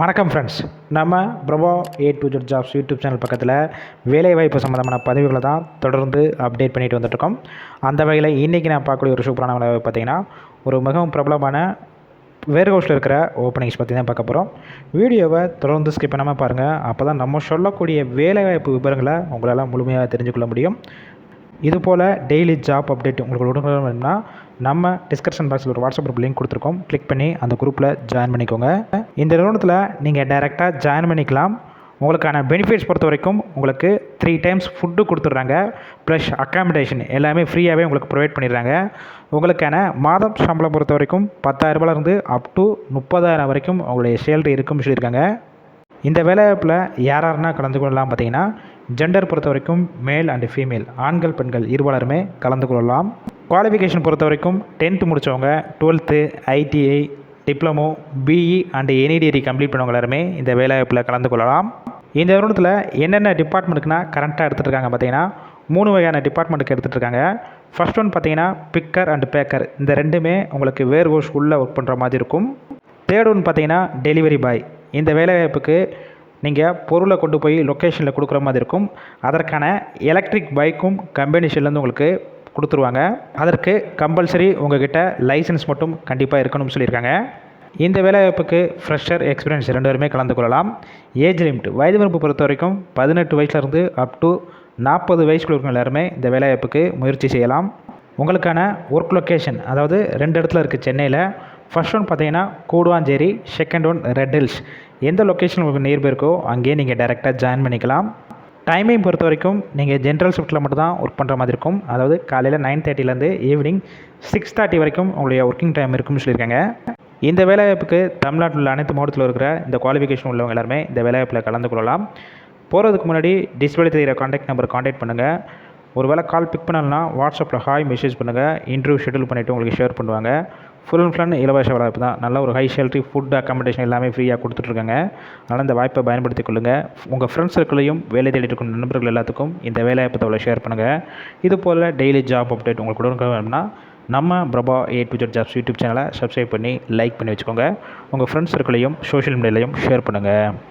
வணக்கம் ஃப்ரெண்ட்ஸ் நம்ம Prabha A to Z jobs YouTube channel பக்கத்தில் வேலைவாய்ப்பு சம்மந்தமான பதிவுகளை தான் தொடர்ந்து அப்டேட் பண்ணிட்டு வந்துட்டுருக்கோம். அந்த வகையில் இன்றைக்கி நான் பார்க்கக்கூடிய ஒரு சூப்பரான வேலை பார்த்தீங்கன்னா ஒரு மிகவும் பிரபலமான வேர்ஹவுஸில் இருக்கிற ஓப்பனிங்ஸ் பற்றி தான் பார்க்க போகிறோம் வீடியோவை தொடர்ந்து ஸ்கிப் பண்ணாமல் பாருங்கள் அப்போ தான் நம்ம சொல்லக்கூடிய வேலைவாய்ப்பு விவரங்களை உங்களால் முழுமையாக தெரிஞ்சுக்கொள்ள முடியும். இதுபோல் டெய்லி ஜாப் அப்டேட் உங்களுக்கு உடனுக்குடன் வேணும்னா நம்ம டிஸ்கிரிப்ஷன் பாக்ஸில் ஒரு வாட்ஸ்அப் குரூப் லிங்க் கொடுத்துருக்கோம். கிளிக் பண்ணி அந்த குரூப்பில் ஜாயின் பண்ணிக்கோங்க. இந்த நிறுவனத்தில் நீங்கள் டைரெக்டாக ஜாயின் பண்ணிக்கலாம். உங்களுக்கான பெனிஃபிட்ஸ் பொறுத்த வரைக்கும் உங்களுக்கு த்ரீ டைம்ஸ் ஃபுட்டு கொடுத்துட்றாங்க. ப்ளஸ் அக்காமடேஷன் எல்லாமே ஃப்ரீயாகவே உங்களுக்கு ப்ரொவைட் பண்ணிடுறாங்க. உங்களுக்கான மாதம் சம்பளம் பொறுத்த வரைக்கும் பத்தாயிரரூபாலேருந்து அப் டு முப்பதாயிரம் வரைக்கும் உங்களுடைய சேலரி இருக்கும்னு சொல்லியிருக்காங்க. இந்த வேலைவாய்ப்பில் யார் யாருன்னா கலந்து கொள்ளலாம் பார்த்தீங்கன்னா ஜெண்டர் பொறுத்த வரைக்கும் மேல் அண்டு ஃபீமேல் ஆண்கள் பெண்கள் இருவாளருமே கலந்து கொள்ளலாம். குவாலிஃபிகேஷன் பொறுத்த வரைக்கும் டென்த்து முடித்தவங்க twelfth ITI diploma BE and any degree complete பண்ணவங்க எல்லாருமே இந்த வேலைவாய்ப்பில் கலந்து கொள்ளலாம். இந்த நிறுவனத்தில் என்னென்ன டிபார்ட்மெண்ட்டுக்குனா கரண்ட்டாக எடுத்துகிட்டு இருக்காங்க பார்த்தீங்கன்னா மூணு வகையான டிபார்ட்மெண்ட்டுக்கு எடுத்துகிட்டு இருக்காங்க. ஃபர்ஸ்ட் ஒன் பார்த்தீங்கன்னா பிக்கர் அண்ட் பேக்கர் இந்த ரெண்டுமே உங்களுக்கு வேர் ஹவுஸ் உள்ளே ஒர்க் பண்ணுற மாதிரி இருக்கும். தேர்ட் ஒன் பார்த்தீங்கன்னா டெலிவரி பாய் இந்த வேலைவாய்ப்புக்கு நீங்கள் பொருளை கொண்டு போய் லொக்கேஷனில் கொடுக்குற மாதிரி இருக்கும். அதற்கான எலக்ட்ரிக் பைக்கும் கம்பெனிஷன்லேருந்து உங்களுக்கு கொடுத்துருவாங்க. அதற்கு கம்பல்சரி உங்ககிட்ட லைசன்ஸ் மட்டும் கண்டிப்பாக இருக்கணும்னு சொல்லியிருக்காங்க. இந்த வேலைவாய்ப்புக்கு ஃப்ரெஷர் எக்ஸ்பீரியன்ஸ் ரெண்டு பேருமே கலந்து கொள்ளலாம். ஏஜ் லிமிட் வயது வரம்பு பொறுத்த வரைக்கும் பதினெட்டு வயசுலேருந்து அப் டு நாற்பது வயசுக்குள்ள இருக்கிற எல்லாருமே இந்த வேலைவாய்ப்புக்கு முயற்சி செய்யலாம். உங்களுக்கான ஒர்க் லொக்கேஷன் அதாவது ரெண்டு இடத்துல இருக்குது சென்னையில் ஃபர்ஸ்ட் ஒன் பார்த்தீங்கன்னா Guduvanchery second one Red Hills எந்த லொக்கேஷன் உங்களுக்கு நியர்பை இருக்கோ அங்கேயே நீங்கள் டேரெக்டாக ஜாயின் பண்ணிக்கலாம். டைமிங் பொறுத்த வரைக்கும் நீங்கள் ஜென்ரல் ஷிஃப்ட்டில் மட்டும் தான் ஒர்க் பண்ணுற மாதிரி இருக்கும். அதாவது காலையில் நைன் தேர்ட்டிலேருந்து ஈவினிங் சிக்ஸ் தேர்ட்டி வரைக்கும் உங்களுடைய ஒர்க்கிங் டைம் இருக்கும்னு சொல்லியிருக்காங்க. இந்த வேலைவாய்ப்புக்கு தமிழ்நாட்டில் உள்ள அனைத்து மாவட்டத்தில் இருக்கிற இந்த குவாலிஃபிகேஷன் உள்ளவங்க எல்லாருமே இந்த வேலைவாய்ப்பில் கலந்து கொள்ளலாம். போகிறதுக்கு முன்னாடி டிஸ்பிளே தெரிகிற காண்டாக்ட் நம்பர் காண்டாக்ட் பண்ணுங்கள் ஒரு வேளை கால் பிக் பண்ணலன்னா வாட்ஸ்அப்பில் ஹாய் மெசேஜ் பண்ணுங்கள் இன்டர்வியூ ஷெடியூல் பண்ணிவிட்டு உங்களுக்கு ஷேர் பண்ணுவாங்க. ஃபுல் அண்ட் ஃபுல் இலவச வாய்ப்பு தான். நல்ல ஒரு ஹை ஷெல்ட்ரி ஃபுட் அக்காமடேஷன் எல்லாமே ஃப்ரீயாக கொடுத்துட்ருக்காங்க. அதனால் இந்த வாய்ப்பை பயன்படுத்திக் கொள்ளுங்கள் உங்கள் ஃப்ரெண்ட்ஸ் சர்க்கிளையும் வேலை தேடிட்டு இருக்கும் நண்பர்கள் எல்லாத்துக்கும் இந்த வேலைவாய்ப்பு தகவலை ஷேர் பண்ணுங்கள் இது போல் டெய்லி ஜாப் அப்டேட் உங்களுக்கு உடனே வேணும்னா நம்ம Prabha A to Z jobs YouTube சேனலை சப்ஸ்கிரைப் பண்ணி லைக் பண்ணி வச்சுக்கோங்க. உங்கள் ஃப்ரெண்ட்ஸ் சர்க்கிளையும் சோஷியல் மீடியாலையும் ஷேர் பண்ணுங்கள்